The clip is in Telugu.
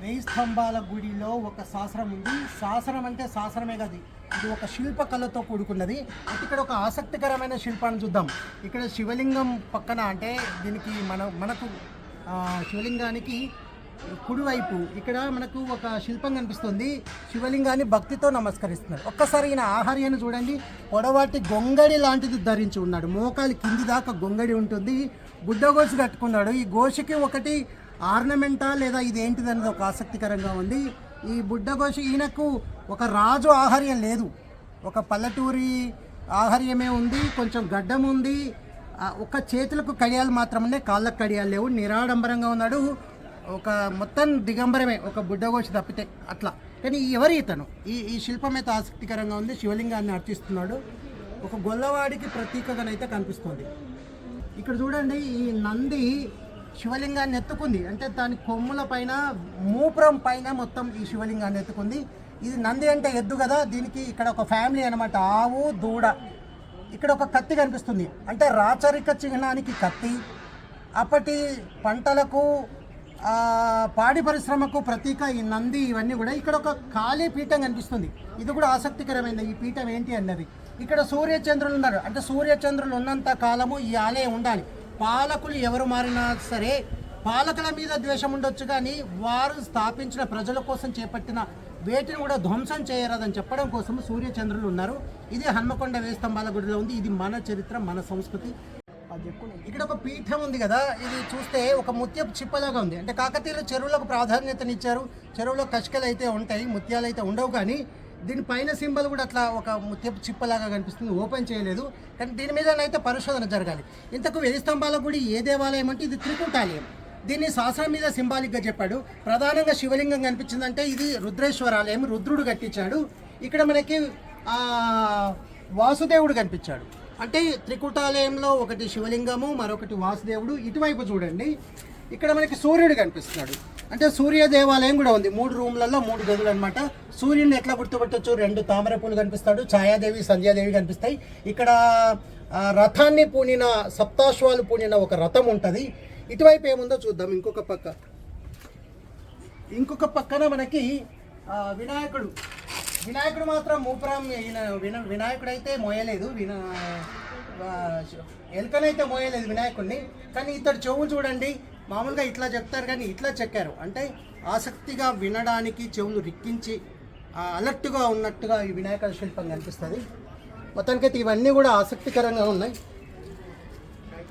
వెయ్యి స్తంభాల గుడిలో ఒక శాసనం ఉంది. శాసనం అంటే శాసనమే కాదు ఇది ఒక శిల్ప కళతో కూడుకున్నది. అయితే ఇక్కడ ఒక ఆసక్తికరమైన శిల్పాన్ని చూద్దాం. ఇక్కడ శివలింగం పక్కన అంటే దీనికి మన మనకు శివలింగానికి కుడివైపు ఇక్కడ మనకు ఒక శిల్పం కనిపిస్తుంది. శివలింగాన్ని భక్తితో నమస్కరిస్తున్నారు. ఒక్కసారి ఈయన ఆహార్యాన్ని చూడండి. పొడవాటి గొంగడి లాంటిది ధరించి ఉన్నాడు. మోకాలు కింది దాకా గొంగడి ఉంటుంది. గుడ్డ గోసి కట్టుకున్నాడు. ఈ గోషికి ఒకటి ఆర్నమెంటా లేదా ఇది ఏంటిది అనేది ఒక ఆసక్తికరంగా ఉంది. ఈ బుడ్డఘోష ఈయనకు ఒక రాజు ఆహార్యం లేదు. ఒక పల్లెటూరి ఆహార్యమే ఉంది కొంచెం గడ్డం ఉంది. ఒక చేతులకు కడియాలు మాత్రమే కాళ్ళకు కడియాలు లేవు. నిరాడంబరంగా ఉన్నాడు. ఒక మొత్తం దిగంబరమే ఒక బుడ్డగోషి తప్పితే అట్లా. కానీ ఎవరి ఇతను? ఈ ఈ శిల్పం అయితే ఆసక్తికరంగా ఉంది. శివలింగాన్ని అర్చిస్తున్నాడు. ఒక గొల్లవాడికి ప్రతీకగానైతే కనిపిస్తుంది. ఇక్కడ చూడండి ఈ నంది శివలింగాన్ని ఎత్తుకుంది. అంటే దాని కొమ్ముల పైన మూపురం పైన మొత్తం ఈ శివలింగాన్ని ఎత్తుకుంది. ఇది నంది అంటే ఎద్దు కదా దీనికి ఇక్కడ ఒక ఫ్యామిలీ అనమాట ఆవు దూడ. ఇక్కడ ఒక కత్తి కనిపిస్తుంది. అంటే రాచరిక చిహ్నానికి కత్తి. అప్పటి పంటలకు పాడి పరిశ్రమకు ప్రతీక ఈ నంది ఇవన్నీ కూడా. ఇక్కడ ఒక ఖాళీ పీఠం కనిపిస్తుంది. ఇది కూడా ఆసక్తికరమైనది ఈ పీఠం ఏంటి అన్నది. ఇక్కడ సూర్యచంద్రులు ఉన్నారు. అంటే సూర్యచంద్రులు ఉన్నంత కాలము ఈ ఆలయం ఉండాలి. పాలకులు ఎవరు మారినా సరే పాలకుల మీద ద్వేషం ఉండొచ్చు కానీ వారు స్థాపించిన ప్రజల కోసం చేపట్టిన వేటిని కూడా ధ్వంసం చేయరాదని చెప్పడం కోసం సూర్యచంద్రులు ఉన్నారు. ఇది హన్మకొండ వేస్తంభాల గుడిలో ఉంది. ఇది మన చరిత్ర మన సంస్కృతి. ఇక్కడ ఒక పీఠం ఉంది కదా. ఇది చూస్తే ఒక ముత్యపు చిప్పలాగా ఉంది. అంటే కాకతీయులు చెరువులకు ప్రాధాన్యతనిచ్చారు. చెరువులో కష్కలు అయితే ఉంటాయి ముత్యాలు అయితే ఉండవు కానీ దీని పైన సింబల్ కూడా అట్లా ఒక ముత్యపు చిప్పలాగా కనిపిస్తుంది. ఓపెన్ చేయలేదు. కానీ దీని మీద అయితే పరిశోధన జరగాలి. ఇంతకు వెయ్యి స్తంభాల గుడి ఏ దేవాలయం అంటే ఇది త్రికుంటాలయం. దీన్ని శాస్త్రం మీద సింబాలిక్గా చెప్పాడు. ప్రధానంగా శివలింగం కనిపించిందంటే ఇది రుద్రేశ్వర ఆలయం రుద్రుడు కట్టించాడు. ఇక్కడ మనకి వాసుదేవుడు కనిపించాడు. అంటే త్రికుటాలయంలో ఒకటి శివలింగము మరొకటి వాసుదేవుడు. ఇటువైపు చూడండి. ఇక్కడ మనకి సూర్యుడు కనిపిస్తున్నాడు. అంటే సూర్య దేవాలయం కూడా ఉంది. మూడు రూమ్లలో మూడు గదులు అనమాట సూర్యుని ఎట్లా గుర్తుపెట్టచ్చు? రెండు తామర పూలు కనిపిస్తాడు ఛాయాదేవి సంధ్యాదేవి కనిపిస్తాయి. ఇక్కడ రథాన్ని పూనిన సప్తాశ్వాలు పూనిన ఒక రథం ఉంటుంది. ఇటువైపు ఏముందో చూద్దాం ఇంకొక పక్క. ఇంకొక పక్కన మనకి వినాయకుడు. వినాయకుడు మాత్రం మూపురం ఈయన విన వినాయకుడు అయితే మోయలేదు. విన ఎలుకనైతే మోయలేదు వినాయకుడిని కానీ ఇతడు చెవులు చూడండి మామూలుగా ఇట్లా చెప్తారు కానీ ఇట్లా చెక్కారు. అంటే ఆసక్తిగా వినడానికి చెవులు రిక్కించి అలర్ట్గా ఉన్నట్టుగా ఈ వినాయక శిల్పం కనిపిస్తుంది. మొత్తానికైతే ఇవన్నీ కూడా ఆసక్తికరంగా ఉన్నాయి.